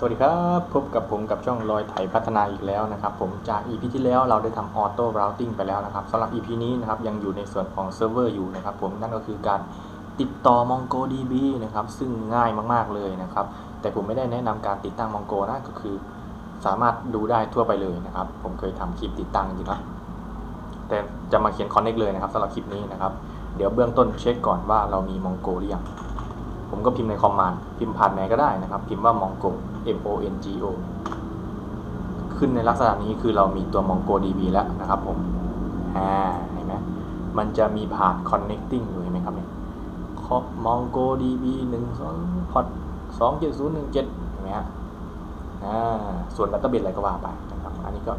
สวัสดีครับพบกับผมกับช่องลอยไถพัฒนาอีกแล้วนะครับผมจาก EP ที่แล้วเราได้ทำออโต้รา u ติ้งไปแล้วนะครับสำหรับ EP นี้นะครับยังอยู่ในส่วนของเซิร์ฟเวอร์อยู่นะครับผมนั่นก็คือการติดต่อ MongoDB นะครับซึ่งง่ายมากๆเลยนะครับแต่ผมไม่ได้แนะนำการติดตั้ง Mongo นะก็คือ สามารถดูได้ทั่วไปเลยนะครับผมเคยทำคลิปติดตั้งอยู่นะแต่จะมาเขียน Connect เลยนะครับสำหรับคลิปนี้นะครับเดี๋ยวเบื้องต้นเช็คก่อนว่าเรามี Mongo หรือยัง ผมก็พิมพ์ในคอมมานด์พิมพ์ผ่านไหนก็ได้นะครับ พิมพ์ว่า mongo m o n g o ขึ้นในลักษณะนี้คือเรามีตัว mongodb แล้วนะครับผมอ่าเห็นไหมมันจะมีผ่าน connecting อยู่เห็นไหมครับเนี่ยครบ mongodb 1 2พอด2 7 0 1 7เห็นไหมฮะอ่าส่วน database อะไรก็ว่าไปนะครับ อันนี้ก็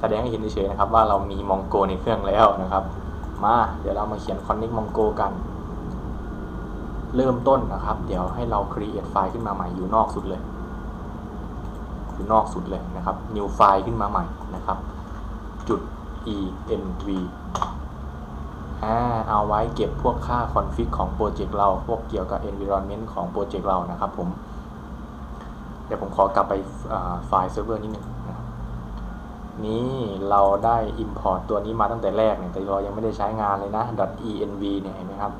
แสดงให้เห็นเฉยๆนะครับว่าเรามี mongo ในเครื่องแล้วนะครับ มา เดี๋ยวเรามาเขียน connect mongo กัน เริ่มต้นนะครับ เดี๋ยวให้เรา create ไฟล์ขึ้นมาใหม่อยู่นอกสุดเลย อยู่นอกสุดเลยนะครับ new ไฟล์ขึ้นมาใหม่นะครับ จุด env อ่าเอาไว้เก็บพวกค่า config ของโปรเจกต์เรา พวกเกี่ยวกับ environment ของโปรเจกต์เรานะครับผม เดี๋ยวผมขอกลับไปไฟล์เซิร์ฟเวอร์นิดนึงนะครับนี่เราได้ import ตัวนี้มาตั้งแต่แรกเนี่ยแต่เรายังไม่ได้ใช้งานเลยนะ .env เนี่ยเห็นไหมครับ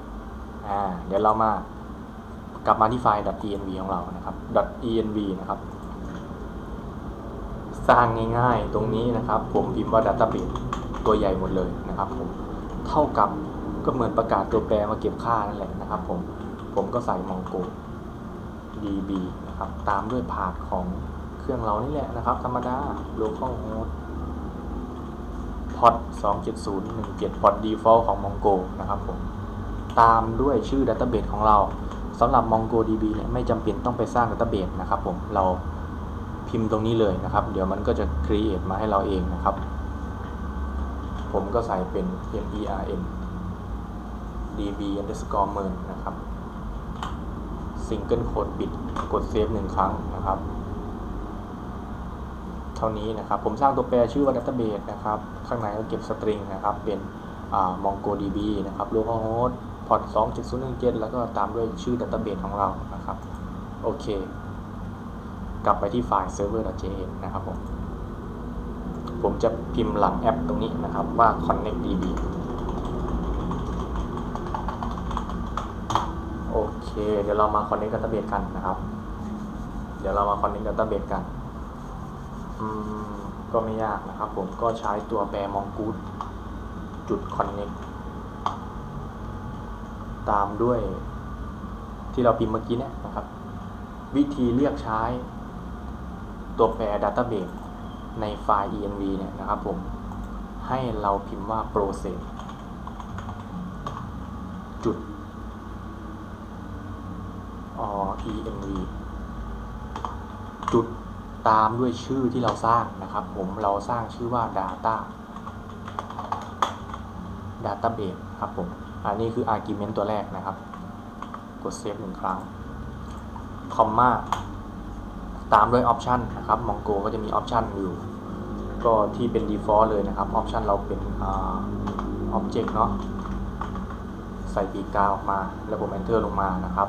อ่าเดี๋ยวเรามากลับมาที่ไฟล์ .env ของเรานะครับ .env นะครับ สร้างง่ายๆตรงนี้นะครับ ผมพิมพ์ว่า database ตัวใหญ่หมดเลยนะครับผมเท่ากับก็เหมือนประกาศตัวแปรมาเก็บค่านั่นแหละนะครับผมผมก็ใส่ mongo db นะครับ ตามด้วยพาธของเครื่องเรานี่แหละนะครับ ธรรมดา localhost port 27017 port default ของ mongo นะครับผม ตามด้วยชื่อ Database ของเราสำหรับ MongoDB เนี่ยไม่จำเป็นต้องไปสร้าง Database นะครับผมเราพิมพ์ตรงนี้เลยนะครับ เดี๋ยวมันก็จะ create มาให้เราเองนะครับ ผมก็ใส่เป็น MERN db underscore merge นะครับ single quote ปิดกด save หนึ่งครั้งนะครับ เท่านี้นะครับ ผมสร้างตัวแปรชื่อว่า database นะครับ ข้างในก็เก็บ string นะครับ เป็น MongoDB นะครับ localhost port 27017แล้วก็ตามด้วยชื่อ database ของเรานะครับ โอเค กลับไปที่ไฟล์ server.js นะครับผม ผมจะพิมพ์หลังแอปตรงนี้นะครับว่า connectdb โอเค เดี๋ยวเรามา connect database กันนะครับ เดี๋ยวเรามา connect database กัน อืม ก็ไม่ยากนะครับผม ก็ใช้ตัวแปร mongoose จุด connect ตามด้วย ที่เราพิมพ์เมื่อกี้เนี่ยนะครับ วิธีเรียกใช้ตัวแปร database ในไฟล์ env เนี่ยนะครับผมให้เราพิมพ์ว่า process จุด env จุดตามด้วยชื่อที่เราสร้างนะครับ ผมเราสร้างชื่อว่า data database ครับผม อันนี้คือ argument ตัวแรกนะครับ กดเซฟหนึ่งครั้ง คอมมาตามด้วย option นะครับ Mongo ก็จะมี option อยู่ ก็ที่เป็น default เลยนะครับ option เราเป็น object เนาะ ใส่ปีกาออกมา แล้วผม enter ลงมานะครับ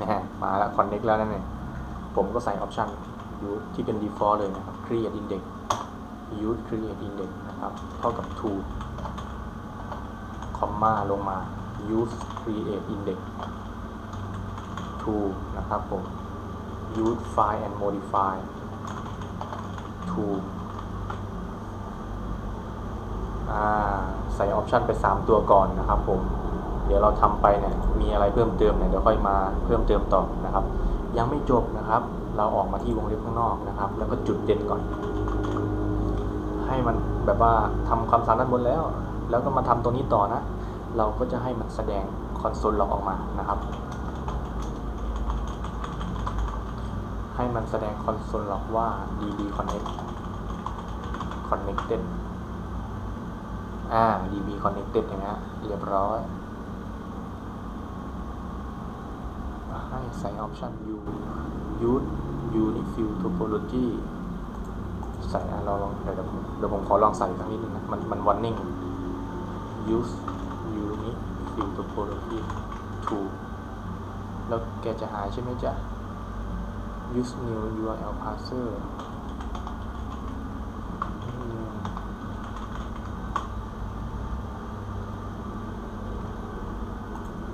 นะฮะมาแล้ว connect แล้วนั่นเองผมก็ใส่ option use ที่เป็น default เลยนะครับ create index use create index นะครับ เท่ากับ to ค อมมาลงมา use create index to นะครับผม use file and modify to ใส่ออปชันไป 3 ตัวก่อนนะครับผม เดี๋ยวเราทำไปเนี่ยมีอะไรเพิ่มเติมเนี่ยเดี๋ยวค่อยมาเพิ่มเติมต่อนะครับ ยังไม่จบนะครับ เราออกมาที่วงเล็บข้างนอกนะครับ แล้วก็จุดเด่นก่อน ให้มันแบบว่าทำความสามารถบนแล้ว แล้วก็มาทำตรงนี้ต่อนะ เราก็จะให้มันแสดงคอนโซลเราออกมานะครับ ให้มันแสดงคอนโซลล็อกว่า db connect connected อ่า db connected เห็นไหมฮะเรียบร้อยให้ใส่ option u use unifill topology ใส่เราลองเดี๋ยวผมเดี๋ยวผมขอลองใส่สักนิดนึงนะ มันมัน warning use unit fill topology to แล้วแกจะหายใช่ไหมจ๊ะ use new URL parser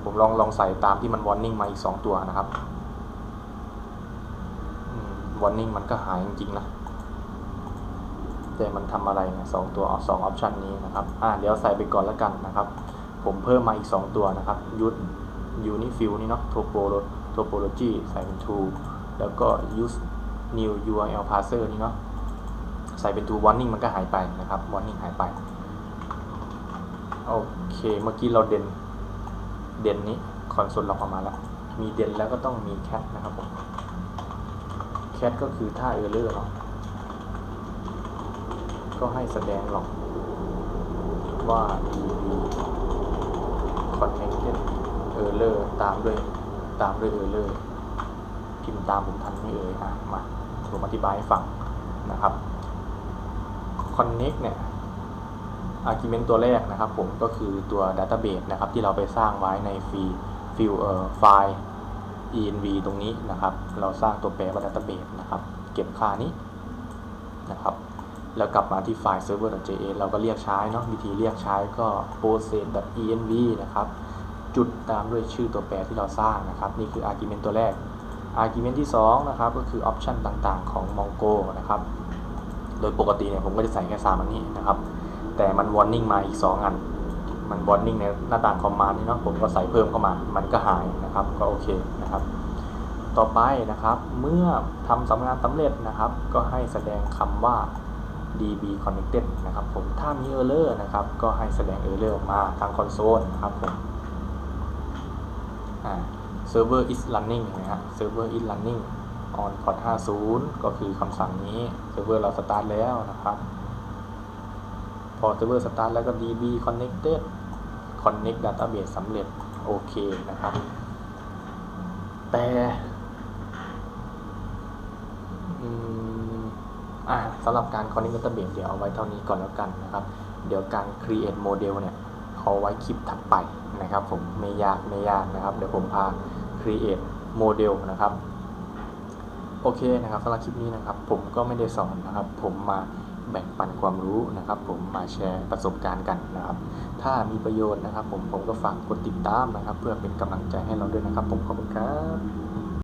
ผมลองลองใส่ตามที่มัน warning มาอีก 2 ตัวนะครับ warning มันก็หายจริงๆนะ แต่มันทำอะไรนะสองตัวสองออปชันนี้นะครับอ่าเดี๋ยวใส่ไปก่อนแล้วกันนะครับ ผมเพิ่มมาอีก 2 ตัวนะครับยุดยูนิฟิลนี่เนาะ topo topology ใส่เป็น to แล้วก็ use new URL parser นี่เนาะใส่เป็น to warning มันก็หายไปนะครับ warning หายไปโอเคเมื่อกี้เราเด่นเด่นนี้คอนโซลเราออกมาแล้ว มีเด่นแล้วก็ต้องมี cat นะครับผม cat ก็คือท่า error เนาะ ก็ให้แสดงหรอกว่า db connected error ตามด้วยตามด้วย error พิมพ์ตามผมทันไม่เอ่ยอะมาผมอธิบายให้ฟังนะครับ connect เนี่ย argument ตัวแรกนะครับผมก็คือตัว database นะครับที่เราไปสร้างไว้ในฟีฟิลเอ่อไฟล์ env ตรงนี้นะครับ เราสร้างตัวแปรว่า database นะครับ เก็บค่านี้นะครับ แล้วกลับมาที่ไฟล์ server.js เราก็เรียกใช้เนาะวิธีเรียกใช้ก็ process.env นะครับ จุดตามด้วยชื่อตัวแปรที่เราสร้างนะครับ นี่คือ argument ตัวแรก argument ที่ 2 นะครับ ก็คือ option ต่างๆ ของ Mongo นะครับ โดยปกติเนี่ยผมก็จะใส่แค่3อันนี้นะครับ แต่มัน warning มาอีก 2 อัน มัน warning ในหน้าต่างคอมมานด์นี่เนาะผมก็ใส่เพิ่มเข้ามา มันก็หายนะครับ ก็โอเคนะครับต่อไปนะครับ เมื่อทำสำงานสำเร็จนะครับ ก็ให้แสดงคำว่า db connected นะครับผมถ้ามี error นะครับ ก็ให้แสดง error ออกมาทางคอนโซลนะครับผมอ่ server is running นะฮะ server is running on port 50 ก็คือคำสั่งนี้ server เราสตาร์ทแล้วนะครับ พอ server สตาร์ทแล้วก็ db connected connect database สำเร็จ โอเคนะครับ แต่อืม อ่าสำหรับการ connect database เดี๋ยวเอาไว้เท่านี้ก่อนแล้วกันนะครับ เดี๋ยวการ create model เนี่ยเอาไว้คลิปถัดไปนะครับ ผมไม่ยากไม่ยากนะครับ เดี๋ยวผมพา create model นะครับโอเคนะครับสำหรับคลิปนี้นะครับ ผมก็ไม่ได้สอนนะครับ ผมมาแบ่งปันความรู้นะครับ ผมมาแชร์ประสบการณ์กันนะครับ ถ้ามีประโยชน์นะครับ ผมผมก็ฝากกดติดตามนะครับ เพื่อเป็นกำลังใจให้เราด้วยนะครับ ผมขอบคุณครับ